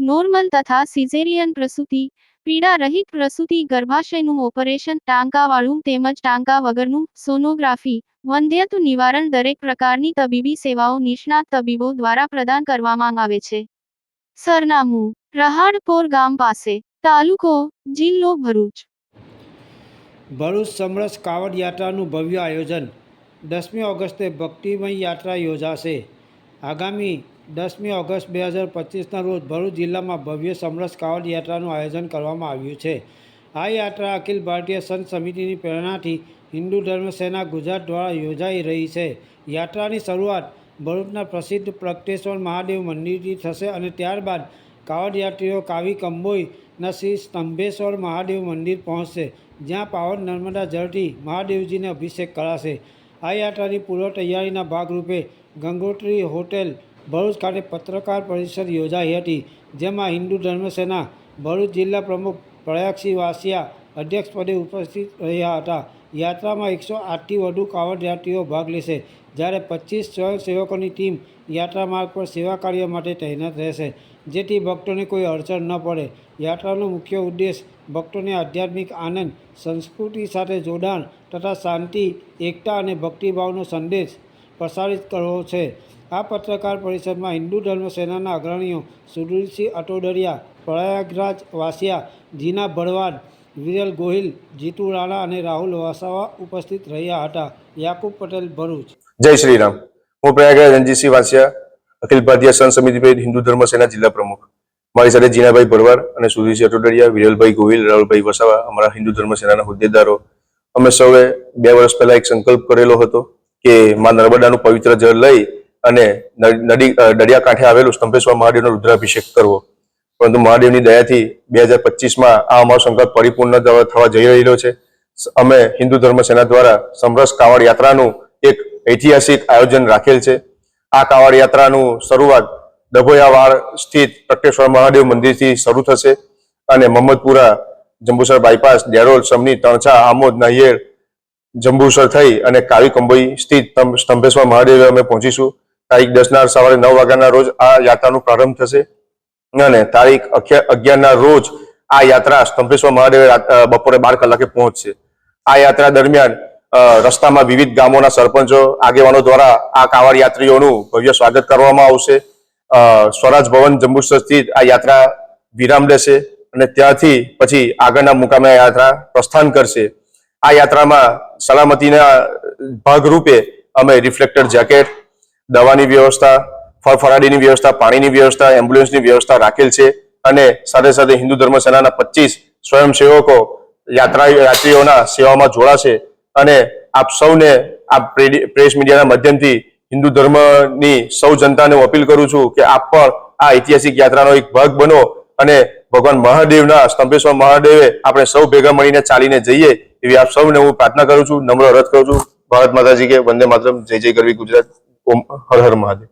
Normal તથા caesarean પ્રસૂતિ પીડા રહિત પ્રસૂતિ, ગર્ભાશયનું ઓપરેશન, ટાંકાવાળું તેમજ ટાંકા વગરનું સોનોગ્રાફી વંધ્યત્વ નિવારણ દરેક પ્રકારની તબીબી સેવાઓ નિષ્ણાત તબીબો દ્વારા પ્રદાન કરવામાં આવે છે. સરનામું, રહાડપોર ગામ પાસે, તાલુકો, જિલ્લો ભરૂચ. ભરૂચ સમરસ કાવડ યાત્રાનું ભવ્ય આયોજન, દસમી ઓગસ્ટે ભક્તિમય યાત્રા યોજાશે. આગામી દસમી ઓગસ્ટ બે હજાર પચીસના રોજ ભરૂચ જિલ્લામાં ભવ્ય સમરસ કાવડ યાત્રાનું આયોજન કરવામાં આવ્યું છે. આ યાત્રા અખિલ ભારતીય સંત સમિતિની પ્રેરણાથી હિન્દુ ધર્મ સેના ગુજરાત દ્વારા યોજાઈ રહી છે. યાત્રાની શરૂઆત ભરૂચના પ્રસિદ્ધ પ્રગટેશ્વર મહાદેવ મંદિરથી થશે અને ત્યારબાદ કાવડ યાત્રીઓ કાવી કંબોઈના શ્રી સ્તંભેશ્વર મહાદેવ મંદિર પહોંચશે, જ્યાં પાવન નર્મદા જળથી મહાદેવજીને અભિષેક કરાશે. આ યાત્રાની પૂર્વ તૈયારીના ભાગરૂપે ગંગોત્રી હોટેલ ભરૂચ ખાતે પત્રકાર પરિષદ યોજાઈ હતી, જેમાં હિન્દુ ધર્મસેના ભરૂચ જિલ્લા પ્રમુખ પ્રયાગસિંહ વાસિયા અધ્યક્ષપદે ઉપસ્થિત રહ્યા હતા. યાત્રામાં એકસો આઠથી વધુ કાવડ યાત્રીઓ ભાગ લેશે, જ્યારે પચીસ સ્વયંસેવકોની ટીમ યાત્રા માર્ગ પર સેવા કાર્ય માટે તૈનાત રહેશે, જેથી ભક્તોને કોઈ અડચણ ન પડે. યાત્રાનો મુખ્ય ઉદ્દેશ ભક્તોને આધ્યાત્મિક આનંદ, સંસ્કૃતિ સાથે જોડાણ તથા શાંતિ, એકતા અને ભક્તિભાવનો સંદેશ પ્રસારિત કરવો છે. આ પત્રકાર પરિષદમાં હિન્દુ ધર્મ સેનાના અગ્રણીઓ સુધીરસિંહ અટોડરિયા પ્રયાગરાજ વાસિયા, જીના ભરવાડ વિરલ ગોહિલ, જીતુ રાણા અને રાહુલ વાસાવા ઉપસ્થિત રહ્યા હતા. યાકુબ પટેલ, ભરૂચ. જય શ્રી રામ હું પ્રયાગરાજ રણજીતસિંહ વાસિયા, અખિલ ભારતીય સંત સમિતિ હિન્દુ ધર્મ સેના જિલ્લા પ્રમુખ. મારી સાથે જીનાભાઈ ભરવાડ અને સુધીરસિંહ અટોડરિયા વિરલભાઈ ગોહિલ, રાહુલભાઈ વસાવા, અમારા હિન્દુ ધર્મ સેનાના હોદ્દેદારો. અમે સૌએ બે વર્ષ પહેલા એક સંકલ્પ કરેલો હતો. કે માં નર્મદાનું પવિત્ર જળ લઈ અને નદી દરિયા કાંઠે આવેલું સ્તંભેશ્વર મહાદેવનો રુદ્રાભિષેક કરવો. પરંતુ મહાદેવની દયાથી બે હજાર પચીસમાં આ અમારો સંકલ્પ પરિપૂર્ણ થવા જઈ રહેલો છે. અમે હિન્દુ ધર્મ સેના દ્વારા સમરસ કાવડ યાત્રાનું એક ઐતિહાસિક આયોજન રાખેલ છે. આ કાવડ યાત્રાનું શરૂઆત ડભોયાવાડ સ્થિત પ્રકટેશ્વર મહાદેવ મંદિરથી શરૂ થશે અને મહમ્મદપુરા જંબુસર બાયપાસ ડેરોલ સમની તણછા, આમોદ, નાહિયેર જંબુસર થઈ અને કાવી કંબોઈ સ્થિત સ્તંભેશ્વર મહાદેવ અમે પહોંચીશું. તારીખ દસના સવારે નવ વાગ્યાના રોજ આ યાત્રાનો પ્રારંભ થશે. અને તારીખ અગિયારના રોજ આ યાત્રા સ્તંભેશ્વર મહાદેવ બપોરે બાર કલાકે પહોંચશે. આ યાત્રા દરમિયાન રસ્તામાં વિવિધ ગામોના સરપંચો, આગેવાનો દ્વારા આ કાવડ યાત્રીઓનું ભવ્ય સ્વાગત કરવામાં આવશે. સ્વરાજ ભવન જંબુસર સ્થિત આ યાત્રા વિરામ લેશે અને ત્યાંથી પછી આગળના મુકામે યાત્રા પ્રસ્થાન કરશે. આ યાત્રામાં સલામતીના ભાગરૂપે અમે રિફ્લેક્ટર જેકેટ, દવાની વ્યવસ્થા ફળફળાદીની વ્યવસ્થા, પાણીની વ્યવસ્થા, એમ્બ્યુલન્સની વ્યવસ્થા રાખેલ છે અને સાથે સાથે હિન્દુ ધર્મ સેનાના પચીસ સ્વયંસેવકો યાત્રા યાત્રીઓના સેવામાં જોડાશે અને આપ સૌને આ પ્રેસ મીડિયાના માધ્યમથી હિન્દુ ધર્મની સૌ જનતાને અપીલ કરું છું કે આપ પણ આ ઐતિહાસિક યાત્રાનો એક ભાગ બનો અને ભગવાન મહાદેવના સ્તંભેશ્વર મહાદેવે આપણે સૌ ભેગા મળીને ચાલીને જઈએ એવી આપ સૌને હું પ્રાર્થના કરું છું, નમ્ર રથ કરું છું. ભારત માતાજી કે વંદે માતરમ, જય જય કરવી ગુજરાત. ઓમ, હર હર મહાદેવ.